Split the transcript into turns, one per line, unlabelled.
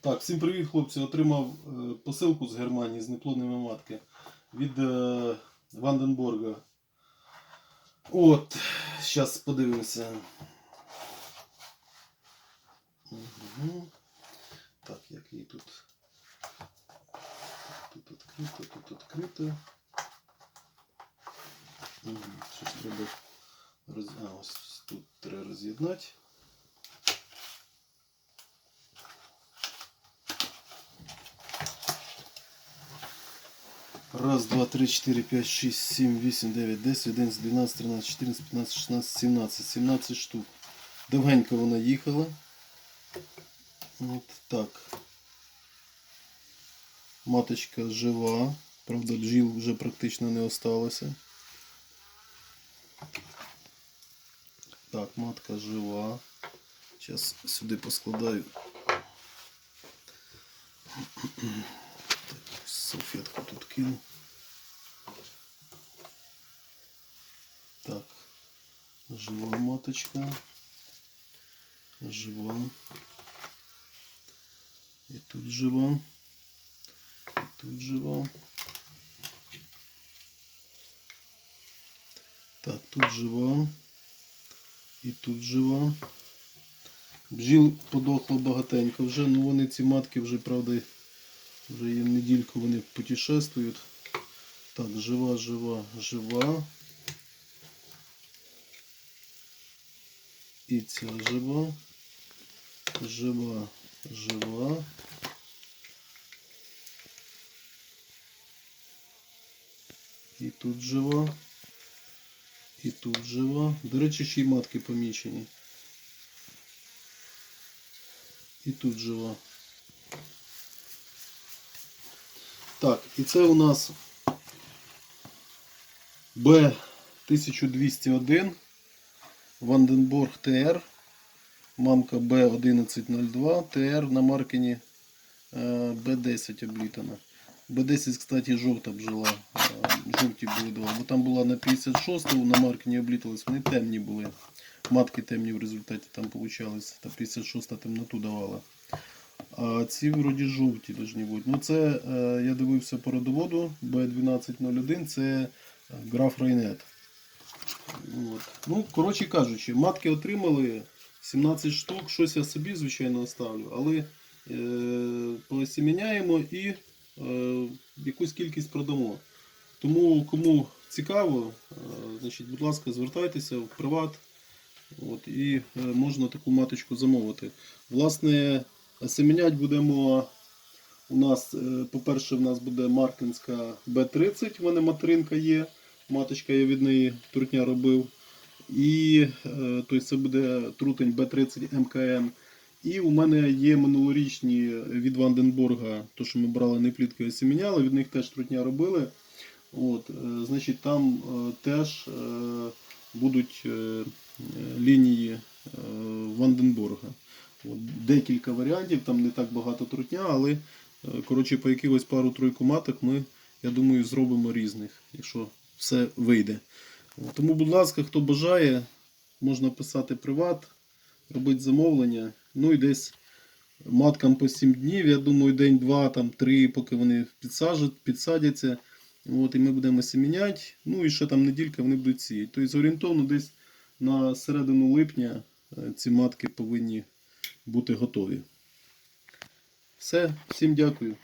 Так, всім привіт, хлопці. Отримав е, посилку з Германії з неплодними матки від е, Ванденборга. От, зараз подивимося. Угу. Так, як її тут. Тут відкрито, тут відкрито. Щось треба роз... А, ось тут треба роз'єднати. Раз, два, три, четыре, пять, шесть, семь, восемь, девять, десять, одинадцять, дванадцять, тринадцять, чотирнадцять, п'ятнадцять, шістнадцять, сімнадцять. 17 штук. Довгенько вона їхала. От так. Маточка жива. Правда, бджіл вже практично не осталося. Так, матка жива. Зараз сюди поскладаю. Так, салфетку тут кину. Так, жива маточка. Жива. І тут жива. І тут жива. Так, тут жива. І тут жива. Бджіл подохло багатенько вже, ну вони ці матки вже, правда, вже є недільку вони путешествують. Так, жива, жива, жива. І ця жива. Жива, жива. І тут жива. І тут жива. До речі, ще й матки помічені. І тут жива. Так, і це у нас Б1201 Ванденборг ТР. Мамка Б1102 ТР на маркені е, Б10 облітана. Б10, кстати, жовта бджола. Е, Жовті були два. Бо там була на 56 на маркені обліталась, вони темні були. Матки темні в результаті там получались. Та 56 темноту давала. А ці вроді жовті должні бути. Ну це е, я дивився по родоводу B1201, це граф Райнет. От. Ну, коротше кажучи, матки отримали 17 штук, щось я собі, звичайно, оставлю, але е, посіміняємо і е, якусь кількість продамо. Тому кому цікаво, е, значить, будь ласка, звертайтеся в приват. От, і е, можна таку маточку замовити. Власне, семенять будемо. У нас, е, по-перше, в нас буде Маркінська Б30, в мене материнка є. Маточка я від неї туртня робив. І е, тобто це буде трутень Б30 МКН. І у мене є минулорічні від Ванденборга, то що ми брали не плітки осіміняли, від них теж трутня робили. От, е, значить, там е, теж будуть лінії Ванденборга. От, декілька варіантів, там не так багато трутня, але коротше, по якихось пару-тройку маток ми, я думаю, зробимо різних, якщо все вийде. Тому, будь ласка, хто бажає, можна писати приват, робити замовлення. Ну і десь маткам по 7 днів, я думаю, день, два, там, три, поки вони підсажать, підсадяться. От, і ми будемо сіміняти. Ну і ще там неділька вони будуть сіяти. Тобто орієнтовно десь на середину липня е, ці матки повинні бути готові. Все, всім дякую.